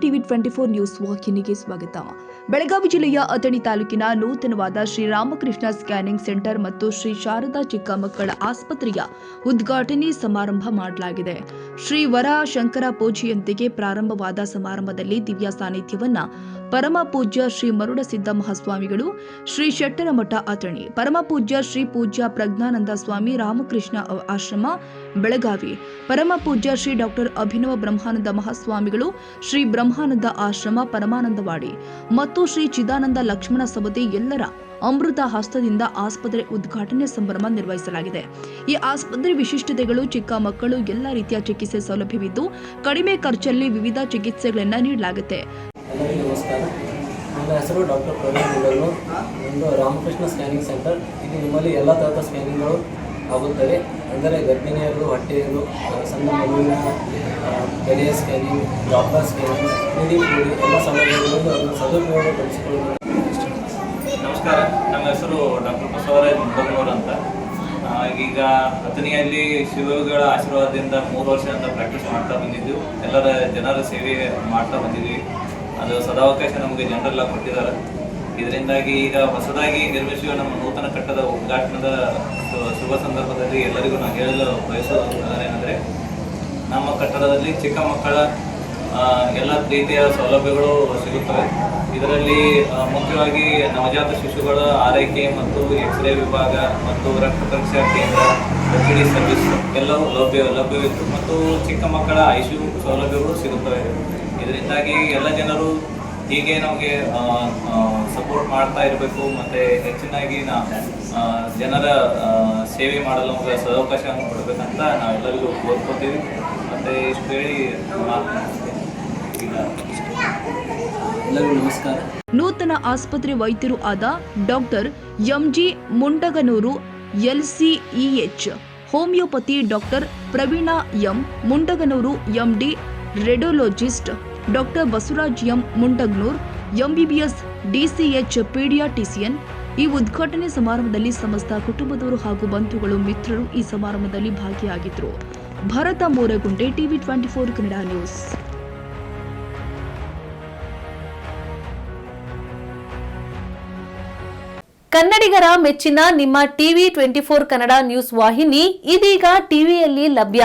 TV twenty four news ವಾಹಿನಿಗೆ ಸ್ವಾಗತ. ಬೆಳಗಾವಿ ಜಿಲ್ಲೆಯ ಅಥಣಿ ತಾಲೂಕಿನ ನೂತನವಾದ ಶ್ರೀರಾಮಕೃಷ್ಣ ಸ್ಕ್ಯಾನಿಂಗ್ ಸೆಂಟರ್ ಮತ್ತು ಶ್ರೀ ಶಾರದಾ ಚಿಕ್ಕ ಮಕ್ಕಳ ಆಸ್ಪತ್ರೆಯ ಉದ್ಘಾಟನೆ ಸಮಾರಂಭ ಮಾಡಲಾಗಿದೆ. ಶ್ರೀ ವರ ಶಂಕರ ಪೂಜೆಯೊಂದಿಗೆ ಪ್ರಾರಂಭವಾದ ಸಮಾರಂಭದಲ್ಲಿ ದಿವ್ಯ ಸಾನ್ನಿಧ್ಯವನ್ನ ಪರಮ ಪೂಜ್ಯ ಶ್ರೀ ಮರುಡ ಸಿದ್ದ ಮಹಾಸ್ವಾಮಿಗಳು, ಶ್ರೀ ಶೆಟ್ಟರ ಮಠ ಅಥಣಿ, ಪರಮ ಪೂಜ್ಯ ಶ್ರೀ ಪೂಜ್ಯ ಪ್ರಜ್ಞಾನಂದ ಸ್ವಾಮಿ ರಾಮಕೃಷ್ಣ ಆಶ್ರಮ, ಬೆಳಗಾವಿ ಪರಮ ಪೂಜ್ಯ ಶ್ರೀ ಡಾಕ್ಟರ್ ಅಭಿನವ ಬ್ರಹ್ಮಾನಂದ ಮಹಾಸ್ವಾಮಿಗಳು ಶ್ರೀ ಬ್ರಹ್ಮಾನಂದ ಆಶ್ರಮ ಪರಮಾನಂದವಾಡಿ ಮತ್ತು ಶ್ರೀ ಚಿದಾನಂದ ಲಕ್ಷ್ಮಣ ಸವದಿ ಎಲ್ಲರ ಅಮೃತ ಹಸ್ತದಿಂದ ಆಸ್ಪತ್ರೆ ಉದ್ಘಾಟನೆ ಸಂಭ್ರಮ ನಿರ್ವಹಿಸಲಾಗಿದೆ. ಈ ಆಸ್ಪತ್ರೆ ವಿಶಿಷ್ಟತೆಗಳು ಚಿಕ್ಕ ಮಕ್ಕಳು ಎಲ್ಲ ರೀತಿಯ ಚಿಕಿತ್ಸೆ ಸೌಲಭ್ಯವಿದ್ದು ಕಡಿಮೆ ಖರ್ಚಲ್ಲಿ ವಿವಿಧ ಚಿಕಿತ್ಸೆಗಳನ್ನು ನೀಡಲಾಗುತ್ತೆ. ನಮಸ್ಕಾರ. ನನ್ನ ಹೆಸರು doctor Praveen Ramakrishna scanning centre. ಇಲ್ಲಿ ನಿಮ್ಮಲ್ಲಿ ಎಲ್ಲ ಥರದ ಸ್ಕ್ಯಾನಿಂಗ್ಗಳು ಆಗುತ್ತವೆ. ಅಂದರೆ ಗರ್ಭಿಣಿಯರು, ಹೊಟ್ಟೆಯರು ಸಣ್ಣ ಮಗುವಿನ ಎದೆಯ ಸ್ಕ್ಯಾನಿಂಗ್ ಡಾಕ್ಟರ್ ಸ್ಕ್ಯಾನಿಂಗ್ ಕ್ಲಿನಿಕ್ ಎಲ್ಲ ಸೌಲಭ್ಯಗಳನ್ನು ಅದನ್ನು ಸದುಪಯೋಗಪಡಿಸಿಕೊಳ್ಳುವುದು ನಮಸ್ಕಾರ. ನಮ್ಮ ಹೆಸರು ಡಾಕ್ಟರ್ ಬಸವರಾಜ್ ಮುದ್ದಮ್ಮನವರು ಅಂತ. ಈಗ ಅಥಣಿಯಲ್ಲಿ ಶಿವಗಳ ಆಶೀರ್ವಾದದಿಂದ ಮೂರು ವರ್ಷದಿಂದ ಪ್ರಾಕ್ಟೀಸ್ ಮಾಡ್ತಾ ಬಂದಿದ್ದು. ಎಲ್ಲರ ಜನರ ಸೇವೆ ಮಾಡ್ತಾ ಬಂದಿದ್ವಿ. ಅದು ಸದಾವಕಾಶ ನಮಗೆ ಜನರೆಲ್ಲ ಕೊಟ್ಟಿದ್ದಾರೆ. ಇದರಿಂದಾಗಿ ಈಗ ಹೊಸದಾಗಿ ನಿರ್ಮಿಸುವ ನಮ್ಮ ನೂತನ ಕಟ್ಟದ ಉದ್ಘಾಟನದ ಶುಭ ಸಂದರ್ಭದಲ್ಲಿ ಎಲ್ಲರಿಗೂ ನಾನು ಹೇಳಲು ಬಯಸೋದು ಏನಂದರೆ ನಮ್ಮ ಕಟ್ಟಡದಲ್ಲಿ ಚಿಕ್ಕ ಮಕ್ಕಳ ಎಲ್ಲ ರೀತಿಯ ಸೌಲಭ್ಯಗಳು ಸಿಗುತ್ತವೆ. ಇದರಲ್ಲಿ ಮುಖ್ಯವಾಗಿ ನವಜಾತ ಶಿಶುಗಳ ಆರೈಕೆ ಮತ್ತು ಎಕ್ಸ್ರೇ ವಿಭಾಗ ಮತ್ತು ರಕ್ತ ಪರೀಕ್ಷಾ ಕೇಂದ್ರ ಡಿ ಸರ್ವಿಸ್ ಎಲ್ಲವೂ ಲಭ್ಯ, ಲಭ್ಯವಿತ್ತು. ಮತ್ತು ಚಿಕ್ಕ ಮಕ್ಕಳ ಐಸಿಯು ಸೌಲಭ್ಯಗಳು ಸಿಗುತ್ತವೆ. ಇದರಿಂದಾಗಿ ಎಲ್ಲ ಜನರು ಹೀಗೆ ನಮಗೆ ಸಪೋರ್ಟ್ ಮಾಡ್ತಾ ಇರಬೇಕು. ಮತ್ತು ಹೆಚ್ಚಿನಾಗಿ ನಾ ಜನರ ಸೇವೆ ಮಾಡಲು ನಮಗೆ ಸದಾವಕಾಶವನ್ನು ಕೊಡಬೇಕಂತ ನಾವೆಲ್ಲರಿಗೂ ಕೋರ್ಕೋತೀವಿ. ಮತ್ತು ಇಷ್ಟು ಹೇಳಿ ಎಲ್ಲರಿಗೂ ನಮಸ್ಕಾರ. ನೂತನ ಆಸ್ಪತ್ರೆ ವೈದ್ಯರು ಆದ doctor MG Mundaganur LCEH homeopathy doctor Praveena M Mundaganur MD radiologist doctor Basavaraj M Mundagnur, MBBS DCH paediatrician ಈ ಉದ್ಘಾಟನೆ ಸಮಾರಂಭದಲ್ಲಿ ಸಮಸ್ತ ಕುಟುಂಬದವರು ಹಾಗೂ ಬಂಧುಗಳು ಮಿತ್ರರು ಈ ಸಮಾರಂಭದಲ್ಲಿ ಭಾಗಿಯಾಗಿದ್ದರು Bharat Moragunde TV twenty four Kannada news. ಕನ್ನಡಿಗರ ಮೆಚ್ಚಿನ ನಿಮ್ಮ TV twenty four Kannada news ವಾಹಿನಿ ಇದೀಗ ಟಿವಿಯಲ್ಲಿ ಲಭ್ಯ.